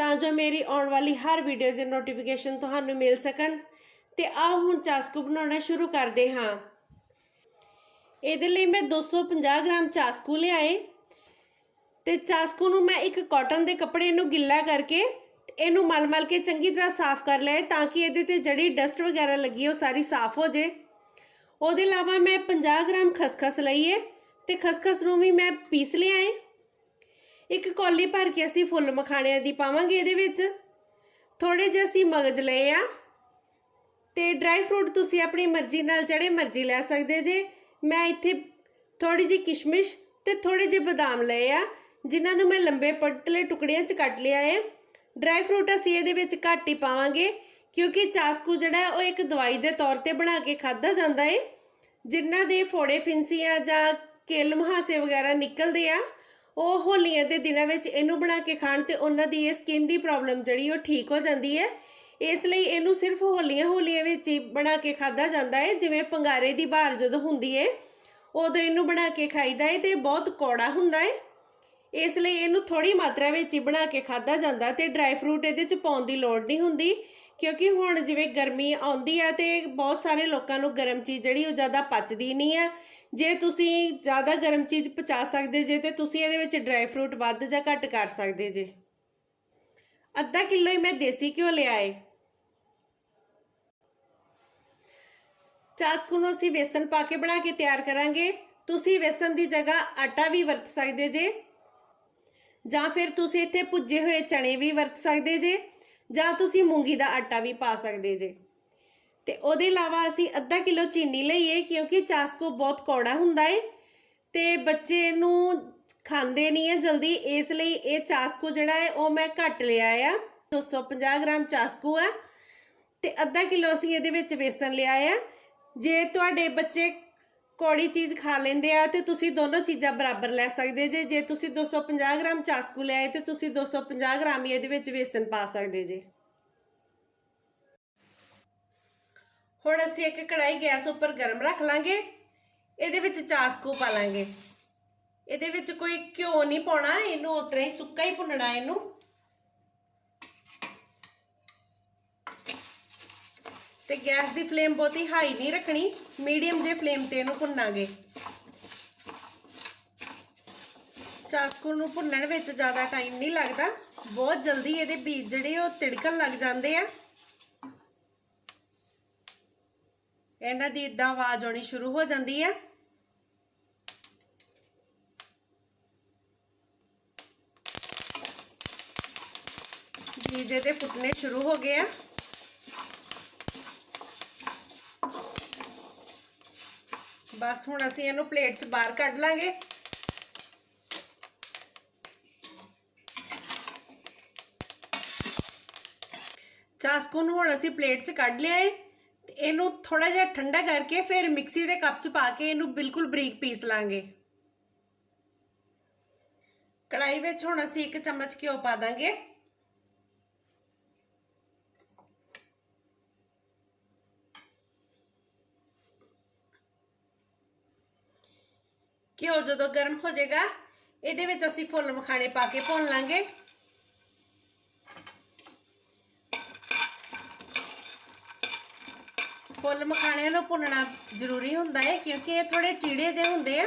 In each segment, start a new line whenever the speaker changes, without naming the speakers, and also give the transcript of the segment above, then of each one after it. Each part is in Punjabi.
ਤਾਂ ਜੋ ਮੇਰੀ ਆਉਣ ਵਾਲੀ ਹਰ ਵੀਡੀਓ ਦੇ ਨੋਟੀਫਿਕੇਸ਼ਨ ਤੁਹਾਨੂੰ ਮਿਲ ਸਕਣ। ਤੇ ਆਓ ਹੁਣ ਚਾਸਕੂ ਬਣਾਉਣਾ ਸ਼ੁਰੂ ਕਰਦੇ ਹਾਂ। ਇਹਦੇ ਲਈ ਮੈਂ 250 ਗ੍ਰਾਮ ਚਾਸਕੂ ਲਿਆਏ। ਤੇ ਚਾਸਕੂ ਨੂੰ ਮੈਂ ਇੱਕ ਕਾਟਨ ਦੇ ਕੱਪੜੇ ਨੂੰ ਗਿੱਲਾ ਕਰਕੇ ਇਹਨੂੰ ਮਲ-ਮਲ ਕੇ ਚੰਗੀ ਤਰ੍ਹਾਂ ਸਾਫ਼ ਕਰ ਲਿਆ ਤਾਂ ਕਿ ਇਹਦੇ ਤੇ ਜਿਹੜੀ ਡਸਟ ਵਗੈਰਾ ਲੱਗੀ ਉਹ ਸਾਰੀ ਸਾਫ਼ ਹੋ ਜੇ। ਉਹਦੇ ਇਲਾਵਾ ਮੈਂ 50 ਗ੍ਰਾਮ ਖਸਖਸ ਲਈ ਹੈ ਤੇ ਖਸਖਸ ਨੂੰ ਵੀ ਮੈਂ ਪੀਸ ਲਿਆ ਹੈ ਇੱਕ ਕੌਲੀ ਭਰ ਕੇ ਅਸੀਂ ਫੁੱਲ ਮਖਾਣਿਆਂ ਦੀ ਪਾਵਾਂਗੇ ਇਹਦੇ ਵਿੱਚ। ਥੋੜੇ ਜਿਹੇ ਅਸੀਂ ਮਗਜ ਲਏ ਆ। ਤੇ ਡਰਾਈ ਫਰੂਟ ਤੁਸੀਂ ਆਪਣੀ ਮਰਜ਼ੀ ਨਾਲ ਜਿਹੜੇ ਮਰਜ਼ੀ ਲੈ ਸਕਦੇ ਜੇ। ਮੈਂ ਇੱਥੇ ਥੋੜੀ ਜਿਹੀ ਕਿਸ਼ਮਿਸ਼ ਤੇ ਥੋੜੇ ਜਿਹੇ ਬਦਾਮ ਲਏ ਆ, ਜਿਨ੍ਹਾਂ ਨੂੰ ਮੈਂ ਲੰਬੇ ਪਤਲੇ ਟੁਕੜਿਆਂ 'ਚ ਕੱਟ ਲਿਆ ਹੈ ਡਰਾਈ ਫਰੂਟ ਅਸੀਂ ਇਹਦੇ ਵਿੱਚ ਘੱਟ ਹੀ ਪਾਵਾਂਗੇ, ਕਿਉਂਕਿ ਚਾਸਕੂ ਜਿਹੜਾ ਉਹ ਇੱਕ ਦਵਾਈ ਦੇ ਤੌਰ ਤੇ ਬਣਾ ਕੇ ਖਾਦਾ ਜਾਂਦਾ ਏ, ਜਿਨ੍ਹਾਂ ਦੇ ਫੋੜੇ ਫਿੰਸੀਆਂ ਜਾਂ ਕੇਲ ਮਹਾਸੇ ਵਗੈਰਾ ਨਿਕਲਦੇ ਆ। ਉਹ ਹੋਲੀਆਂ ਦੇ ਦਿਨਾਂ ਵਿੱਚ ਇਹਨੂੰ ਬਣਾ ਕੇ ਖਾਣ ਤੇ ਉਹਨਾਂ ਦੀ ਇਹ ਸਕਿਨ ਦੀ ਪ੍ਰੋਬਲਮ ਜਿਹੜੀ ਉਹ ਠੀਕ ਹੋ ਜਾਂਦੀ ਹੈ। ਇਸ ਲਈ ਇਹਨੂੰ ਸਿਰਫ ਹੋਲੀਆਂ ਹੋਲੀਆਂ ਵਿੱਚ ਹੀ ਬਣਾ ਕੇ ਖਾਦਾ ਜਾਂਦਾ ਹੈ, ਜਿਵੇਂ ਪੰਗਾਰੇ ਦੀ ਬਹਾਰ ਜਦੋਂ ਹੁੰਦੀ ਹੈ, ਉਦੋਂ ਇਹਨੂੰ ਬਣਾ ਕੇ ਖਾਈਦਾ ਹੈ ਤੇ ਬਹੁਤ ਕੌੜਾ ਹੁੰਦਾ ਹੈ। ਇਸ ਲਈ ਇਹਨੂੰ ਥੋੜੀ ਮਾਤਰਾ ਵਿੱਚ ਹੀ ਬਣਾ ਕੇ ਖਾਦਾ ਜਾਂਦਾ ਤੇ ਡਰਾਈ ਫਰੂਟ ਇਹਦੇ ਚ ਪਾਉਣ ਦੀ ਲੋੜ ਨਹੀਂ ਹੁੰਦੀ, ਕਿਉਂਕਿ ਹੁਣ ਜਿਵੇਂ ਗਰਮੀ ਆਉਂਦੀ ਆ ਤੇ ਬਹੁਤ ਸਾਰੇ ਲੋਕਾਂ ਨੂੰ ਗਰਮ ਚੀਜ਼ ਜਿਹੜੀ ਉਹ ਜ਼ਿਆਦਾ ਪਚਦੀ ਨਹੀਂ ਆ ਜੇ ਤੁਸੀਂ ਜ਼ਿਆਦਾ ਗਰਮ ਚੀਜ਼ ਪਚਾ ਸਕਦੇ ਜੇ ਤੇ ਤੁਸੀਂ ਇਹਦੇ ਵਿੱਚ ਡਰਾਈ ਫਰੂਟ ਵੱਧ ਜਾਂ ਘੱਟ ਕਰ ਸਕਦੇ ਜੇ। ਅੱਧਾ ਕਿਲੋ ਹੀ ਮੈਂ ਦੇਸੀ ਘਿਓ ਲਿਆ ਏ। ਚਾਸਕੂ ਨੂੰ ਅਸੀਂ ਵੇਸਣ ਪਾ ਕੇ ਬਣਾ ਕੇ ਤਿਆਰ ਕਰਾਂਗੇ। ਤੁਸੀਂ ਵੇਸਣ ਦੀ ਜਗ੍ਹਾ ਆਟਾ ਵੀ ਵਰਤ ਸਕਦੇ ਜੇ। ਜਾਂ ਫਿਰ ਤੁਸੀਂ ਇੱਥੇ ਭੁੱਜੇ ਹੋਏ ਚਣੇ ਵੀ ਵਰਤ ਸਕਦੇ ਜੇ। ਜਾਂ ਤੁਸੀਂ ਮੂੰਗੀ ਦਾ ਆਟਾ ਵੀ ਪਾ ਸਕਦੇ ਜੇ। ਤੇ ਉਹਦੇ ਇਲਾਵਾ ਅਸੀਂ ਅੱਧਾ ਕਿਲੋ ਚੀਨੀ ਲਈਏ ਕਿਉਂਕਿ ਚਾਸਕੋ ਬਹੁਤ ਕੌੜਾ ਹੁੰਦਾ ਏ ਤੇ ਬੱਚੇ ਨੂੰ ਖਾਂਦੇ ਨਹੀਂ ਹੈ ਜਲਦੀ, ਇਸ ਲਈ ਇਹ ਚਾਸਕੋ ਜਿਹੜਾ ਹੈ ਉਹ ਮੈਂ ਘੱਟ ਲਿਆ ਆ। 250 ਗ੍ਰਾਮ ਚਾਸਕੋ ਆ ਤੇ ਅੱਧਾ ਕਿਲੋ ਅਸੀਂ ਇਹਦੇ ਵਿੱਚ ਵੇਸਣ ਲਿਆ ਆ। ਜੇ ਤੁਹਾਡੇ ਬੱਚੇ ਕੌੜੀ ਚੀਜ਼ ਖਾ ਲੈਂਦੇ ਆ ਤੇ ਤੁਸੀਂ ਦੋਨੋਂ ਚੀਜ਼ਾਂ ਬਰਾਬਰ ਲੈ ਸਕਦੇ ਜੇ। ਜੇ ਤੁਸੀਂ 250 ਗ੍ਰਾਮ ਚਾਸਕੂ ਲਿਆਏ ਤੇ ਤੁਸੀਂ 250 ਗ੍ਰਾਮ ਹੀ ਇਹਦੇ ਵਿੱਚ ਵੇਸਣ ਪਾ ਸਕਦੇ ਜੇ। ਹੁਣ ਅਸੀਂ ਇੱਕ ਕੜਾਈ ਗੈਸ ਉੱਪਰ ਗਰਮ ਰੱਖ ਲਾਂਗੇ। ਇਹਦੇ ਵਿੱਚ ਚਾਸਕੂ ਪਾ ਲਾਂਗੇ। ਇਹਦੇ ਵਿੱਚ ਕੋਈ ਘਿਓ ਨਹੀਂ ਪਾਉਣਾ, ਇਹਨੂੰ ਉਤਰਾ ਹੀ ਸੁੱਕਾ ਹੀ ਭੁੰਨਣਾ ਇਹਨੂੰ। ਤੇ ਗੈਸ ਦੀ ਫਲੇਮ ਬਹੁਤੀ ਹਾਈ ਨਹੀਂ ਰੱਖਣੀ, ਮੀਡੀਅਮ ਜੇ ਫਲੇਮ ਤੇ ਇਹਨੂੰ ਭੁੰਨਾਂਗੇ। ਚਾਸਕੂ ਨੂੰ ਭੁੰਨਣ ਵਿੱਚ ਜ਼ਿਆਦਾ ਟਾਈਮ ਨਹੀਂ ਲੱਗਦਾ। ਬਹੁਤ ਜਲਦੀ ਇਹਦੇ ਬੀਜ ਜਿਹੜੇ ਉਹ ਤਿੜਕਣ ਲੱਗ ਜਾਂਦੇ ਆ। ਇਹਨਾਂ ਦੀ ਇਦਾਂ ਆਵਾਜ਼ ਆਉਣੀ ਸ਼ੁਰੂ ਹੋ ਜਾਂਦੀ ਹੈ। ਬੀਜ ਇਹਦੇ ਫੁੱਟਨੇ ਸ਼ੁਰੂ ਹੋ ਗਏ ਆ। ਬਸ ਹੁਣ ਅਸੀਂ ਇਹਨੂੰ ਪਲੇਟ 'ਚ ਬਾਹਰ ਕੱਢ ਲਾਂਗੇ। ਚਾਸਕੂ ਨੂੰ ਹੁਣ ਅਸੀਂ ਪਲੇਟ 'ਚ ਕੱਢ ਲਿਆ ਏ। ਇਹਨੂੰ ਥੋੜਾ ਜਿਹਾ ਠੰਡਾ ਕਰਕੇ ਫਿਰ ਮਿਕਸੀ ਦੇ ਕੱਪ 'ਚ ਪਾ ਕੇ ਇਹਨੂੰ ਬਿਲਕੁਲ ਬਰੀਕ ਪੀਸ ਲਾਂਗੇ। ਕੜਾਈ ਵਿੱਚ ਹੁਣ ਅਸੀਂ ਇੱਕ ਚਮਚ ਘਿਓ ਪਾ ਦਾਂਗੇ। ਘਿਓ ਜਦੋਂ ਗਰਮ ਹੋ ਜਾਏਗਾ, ਇਹਦੇ ਵਿੱਚ ਅਸੀਂ ਫੁੱਲ ਮਖਾਣੇ ਪਾ ਕੇ ਭੁੰਨ ਲਾਂਗੇ। ਫੁੱਲ ਮਖਾਣਿਆਂ ਨੂੰ ਭੁੰਨਣਾ ਜ਼ਰੂਰੀ ਹੁੰਦਾ ਹੈ, ਕਿਉਂਕਿ ਇਹ ਥੋੜੇ ਚੀੜੇ ਜਿਹੇ ਹੁੰਦੇ ਆ।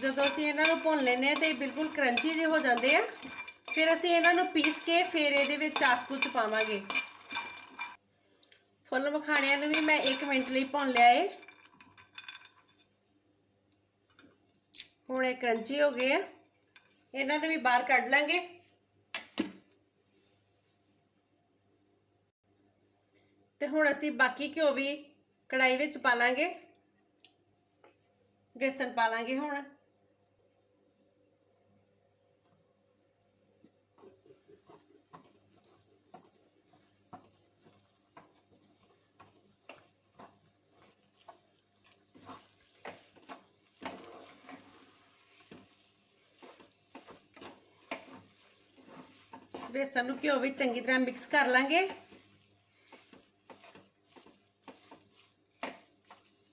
ਜਦੋਂ ਅਸੀਂ ਇਹਨਾਂ ਨੂੰ ਭੁੰਨ ਲੈਨੇ ਆ ਤੇ ਬਿਲਕੁਲ ਕਰੰਚੀ ਜਿਹੇ ਹੋ ਜਾਂਦੇ ਆ, ਫਿਰ ਅਸੀਂ ਇਹਨਾਂ ਨੂੰ ਪੀਸ ਕੇ ਫਿਰ ਇਹਦੇ ਵਿੱਚ ਚਾਸਕੂ ਚ ਪਾਵਾਂਗੇ। ਫੁੱਲ ਮਖਾਣਿਆਂ ਨੂੰ ਵੀ ਮੈਂ 1 ਮਿੰਟ ਲਈ ਭੁੰਨ ਲਿਆ ਏ। ਹੁਣ ਇਹ ਕਰੰਚੀ ਹੋ ਗਏ ਆ। ਇਹਨਾਂ ਨੂੰ ਵੀ ਬਾਹਰ ਕੱਢ ਲਾਂਗੇ। तो हूँ असी बाकी घ्यो भी कढ़ाई में पा लेंगे बेसन पा लेंगे हूँ बेसन घ्यो भी चंकी तरह मिक्स कर लेंगे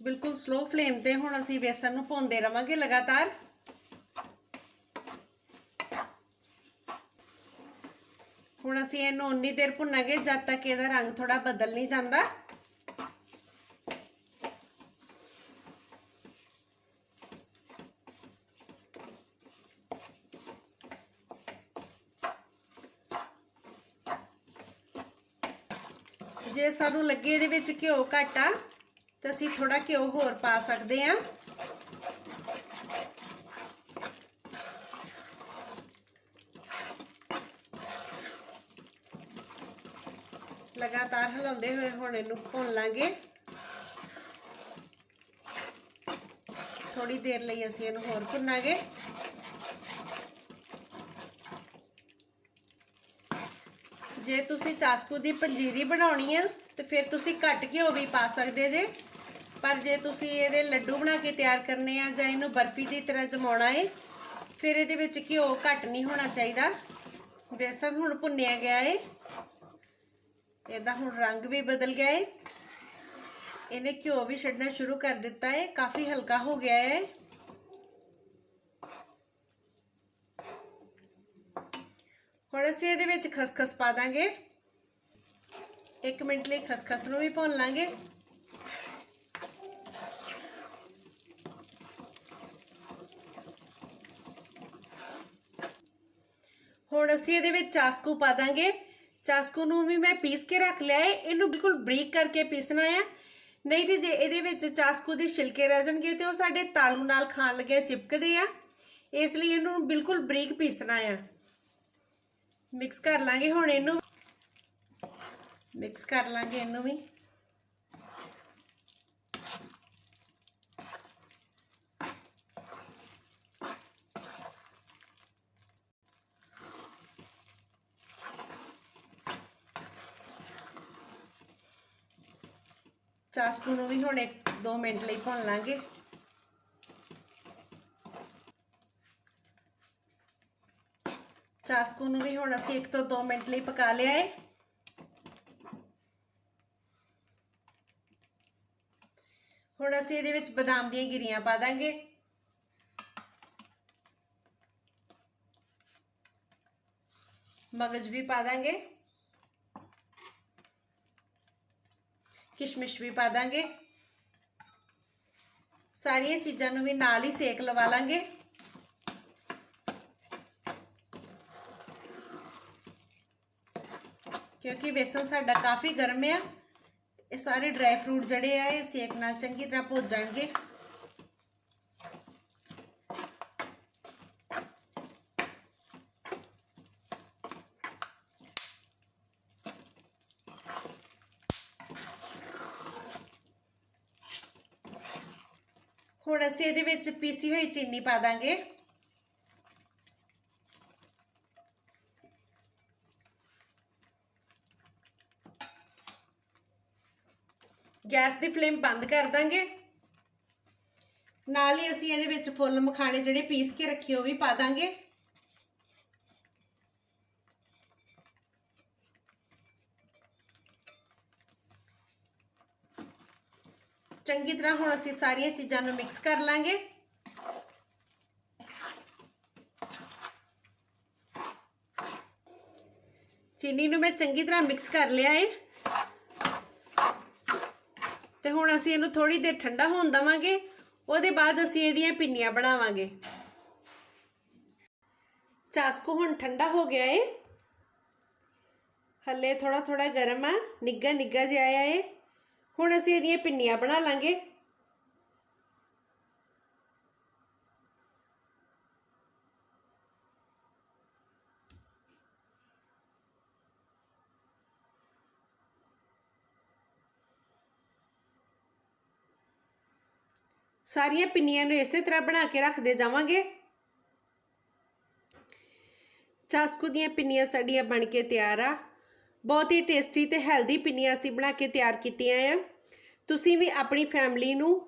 ਬਿਲਕੁਲ ਸਲੋ ਫਲੇਮ ਤੇ ਹੁਣ ਅਸੀਂ ਬੇਸਨ ਨੂੰ ਭੁੰਨਦੇ ਰਵਾਂਗੇ ਲਗਾਤਾਰ। ਹੁਣ ਅਸੀਂ ਇਹਨੂੰ ਉਨੀ ਦੇਰ ਭੁੰਨਾਂਗੇ ਜਦ ਤੱਕ ਇਹਦਾ ਰੰਗ ਥੋੜਾ ਬਦਲ ਨਹੀਂ ਜਾਂਦਾ। ਜੇ ਸਾਨੂੰ ਲੱਗੇ ਇਹਦੇ ਵਿੱਚ ਘਿਓ ਘੱਟ ਆ ਤਾਂ ਅਸੀਂ ਥੋੜਾ ਘਿਓ ਹੋਰ ਪਾ ਸਕਦੇ ਆ ਲਗਾਤਾਰ ਹਿਲਾਉਂਦੇ ਹੋਏ ਹੁਣ ਇਹਨੂੰ ਭੁੰਨ ਲਾਂਗੇ। ਥੋੜੀ ਦੇਰ ਲਈ ਅਸੀਂ ਇਹਨੂੰ ਹੋਰ ਭੁੰਨਾਂਗੇ। ਜੇ ਤੁਸੀਂ ਚਾਸਕੂ ਦੀ ਪੰਜੀਰੀ ਬਣਾਉਣੀ ਆ, ਤੇ ਫਿਰ ਤੁਸੀਂ ਘੱਟ ਘਿਓ ਵੀ ਪਾ ਸਕਦੇ ਜੇ। ਪਰ ਜੇ ਤੁਸੀਂ ਇਹਦੇ ਲੱਡੂ ਬਣਾ ਕੇ ਤਿਆਰ ਕਰਨੇ ਆ ਜਾਂ ਇਹਨੂੰ ਬਰਫੀ ਦੀ ਤਰ੍ਹਾਂ ਜਮਾਉਣਾ ਏ, ਫਿਰ ਇਹਦੇ ਵਿੱਚ ਘਿਓ ਘੱਟ ਨਹੀਂ ਹੋਣਾ ਚਾਹੀਦਾ। ਬੇਸਨ ਹੁਣ ਭੁੰਨਿਆ ਗਿਆ ਏ। ਇਹਦਾ ਹੁਣ ਰੰਗ ਵੀ ਬਦਲ ਗਿਆ ਏ। ਇਹਨੇ ਘਿਓ ਵੀ ਛੱਡਣਾ ਸ਼ੁਰੂ ਕਰ ਦਿੱਤਾ ਏ। ਕਾਫੀ ਹਲਕਾ ਹੋ ਗਿਆ ਏ। ਹੁਣ ਅਸੀਂ ਇਹਦੇ ਵਿੱਚ ਖਸਖਸ ਪਾ ਦਾਂਗੇ। 1 ਮਿੰਟ ਲਈ ਖਸਖਸ ਨੂੰ ਵੀ ਭੁੰਨ ਲਾਂਗੇ। ਹੁਣ ਅਸੀਂ ਇਹਦੇ ਵਿੱਚ ਚਾਸਕੂ ਪਾ ਦਾਂਗੇ। ਚਾਸਕੂ ਨੂੰ ਵੀ ਮੈਂ ਪੀਸ ਕੇ ਰੱਖ ਲਿਆ ਹੈ ਇਹਨੂੰ ਬਿਲਕੁਲ ਬਰੀਕ ਕਰਕੇ ਪੀਸਣਾ ਹੈ ਨਹੀਂ ਤੇ ਜੇ ਇਹਦੇ ਵਿੱਚ ਚਾਸਕੂ ਦੇ ਛਿਲਕੇ ਰਹਿ ਜਾਣਗੇ ਤੇ ਉਹ ਸਾਡੇ ਤਾਲੂ ਨਾਲ ਖਾਣ ਲੱਗਿਆ ਚਿਪਕਦੇ ਆ। ਇਸ ਲਈ ਇਹਨੂੰ ਬਿਲਕੁਲ ਬਰੀਕ ਪੀਸਣਾ ਆ। ਮਿਕਸ ਕਰ ਲਾਂਗੇ ਹੁਣ ਇਹਨੂੰ। ਮਿਕਸ ਕਰ ਲਾਂਗੇ ਇਹਨੂੰ ਵੀ। ਚਾਸਪੂ ਨੂੰ ਵੀ ਹੁਣ 1-2 ਮਿੰਟ ਲਈ ਭੁੰਨ ਲਾਂਗੇ। ਚਾਸਕੂ ਨੂੰ ਵੀ ਹੁਣ ਅਸੀਂ 1 ਤੋਂ 2 ਮਿੰਟ ਲਈ ਪਕਾ ਲਿਆ ਹੈ ਹੁਣ ਅਸੀਂ ਇਹਦੇ ਵਿੱਚ ਬਦਾਮ ਦੀਆਂ ਗਿਰੀਆਂ ਪਾ ਦਾਂਗੇ। ਮਗਜ ਵੀ ਪਾ ਦਾਂਗੇ। ਕਿਸ਼ਮਿਸ਼ ਵੀ ਪਾ ਦਾਂਗੇ ਸਾਰੀਆਂ ਚੀਜ਼ਾਂ ਨੂੰ ਵੀ ਨਾਲ ਹੀ ਸੇਕ ਲਵਾ ਲਾਂਗੇ ਕਿਉਂਕਿ ਬੇਸਨ ਸਾਡਾ ਕਾਫੀ ਗਰਮ ਆ ਇਹ ਸਾਰੇ ਡਰਾਈ ਫਰੂਟ ਜਿਹੜੇ ਆ ਇਹ ਸੇਕ ਨਾਲ ਚੰਗੀ ਤਰ੍ਹਾਂ ਭੁੱਜ ਜਾਣਗੇ ਹੁਣ ਅਸੀਂ ਇਹਦੇ ਵਿੱਚ ਪੀਸੀ ਹੋਈ ਚੀਨੀ ਪਾ ਦਾਂਗੇ। ਗੈਸ ਦੀ ਫਲੇਮ ਬੰਦ ਕਰ ਦਾਂਗੇ। ਨਾਲ ਹੀ ਅਸੀਂ ਇਹਦੇ ਵਿੱਚ ਫੁੱਲ ਮਖਾਣੇ ਜਿਹੜੇ ਪੀਸ ਕੇ ਰੱਖੇ ਉਹ ਵੀ ਪਾ ਦਾਂਗੇ। ਚੰਗੀ ਤਰ੍ਹਾਂ ਹੁਣ ਅਸੀਂ ਸਾਰੀਆਂ ਚੀਜ਼ਾਂ ਨੂੰ ਮਿਕਸ ਕਰ ਲਾਂਗੇ। ਚੀਨੀ ਨੂੰ ਮੈਂ ਚੰਗੀ ਤਰ੍ਹਾਂ ਮਿਕਸ ਕਰ ਲਿਆ ਏ। ਤੇ ਹੁਣ ਅਸੀਂ ਇਹਨੂੰ ਥੋੜੀ ਦੇਰ ਠੰਡਾ ਹੋਣ ਦਵਾਂਗੇ। ਉਹਦੇ ਬਾਅਦ ਅਸੀਂ ਇਹਦੀਆਂ ਪਿੰਨੀਆਂ ਬਣਾਵਾਂਗੇ। ਚਾਸਕੂ ਹੁਣ ਠੰਡਾ ਹੋ ਗਿਆ ਏ। ਹੱਲੇ ਥੋੜਾ ਥੋੜਾ ਗਰਮ ਆ। ਨਿੱਗਾ ਨਿੱਗਾ ਜਿਹਾ ਆਇਆ ਏ। ਹੁਣ ਅਸੀਂ ਇਹਦੀਆਂ ਪਿੰਨੀਆਂ ਬਣਾ ਲਾਂਗੇ। ਸਾਰੀਆਂ ਪਿੰਨੀਆਂ ਨੂੰ ਇਸੇ ਤਰ੍ਹਾਂ ਬਣਾ ਕੇ ਰੱਖਦੇ ਜਾਵਾਂਗੇ। ਚਾਸਕੂ ਦੀਆਂ ਪਿੰਨੀਆਂ ਸਾਡੀਆਂ ਬਣ ਕੇ ਤਿਆਰ ਆ। ਬਹੁਤ ਹੀ ਟੇਸਟੀ ਤੇ ਹੈਲਦੀ ਪਿੰਨੀਆਂ ਅਸੀਂ ਬਣਾ ਕੇ ਤਿਆਰ ਕੀਤੀਆਂ ਆ। ਤੁਸੀਂ ਵੀ ਆਪਣੀ ਫੈਮਿਲੀ ਨੂੰ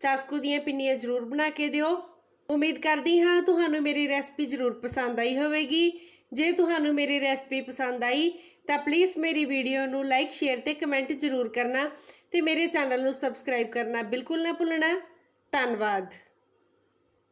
ਚਾਸਕੂ ਦੀਆਂ ਪਿੰਨੀਆਂ ਜ਼ਰੂਰ ਬਣਾ ਕੇ ਦਿਓ। ਉਮੀਦ ਕਰਦੀ ਹਾਂ ਤੁਹਾਨੂੰ ਮੇਰੀ ਰੈਸਪੀ ਜ਼ਰੂਰ ਪਸੰਦ ਆਈ ਹੋਵੇਗੀ। ਜੇ ਤੁਹਾਨੂੰ ਮੇਰੀ ਰੈਸਪੀ ਪਸੰਦ ਆਈ, ਤਾਂ ਪਲੀਜ਼ ਮੇਰੀ ਵੀਡੀਓ ਨੂੰ ਲਾਈਕ ਸ਼ੇਅਰ ਤੇ ਕਮੈਂਟ ਜ਼ਰੂਰ ਕਰਨਾ ਤੇ ਮੇਰੇ ਚੈਨਲ ਨੂੰ ਸਬਸਕ੍ਰਾਈਬ ਕਰਨਾ ਬਿਲਕੁਲ ਨਾ ਭੁੱਲਣਾ। ਧੰਨਵਾਦ।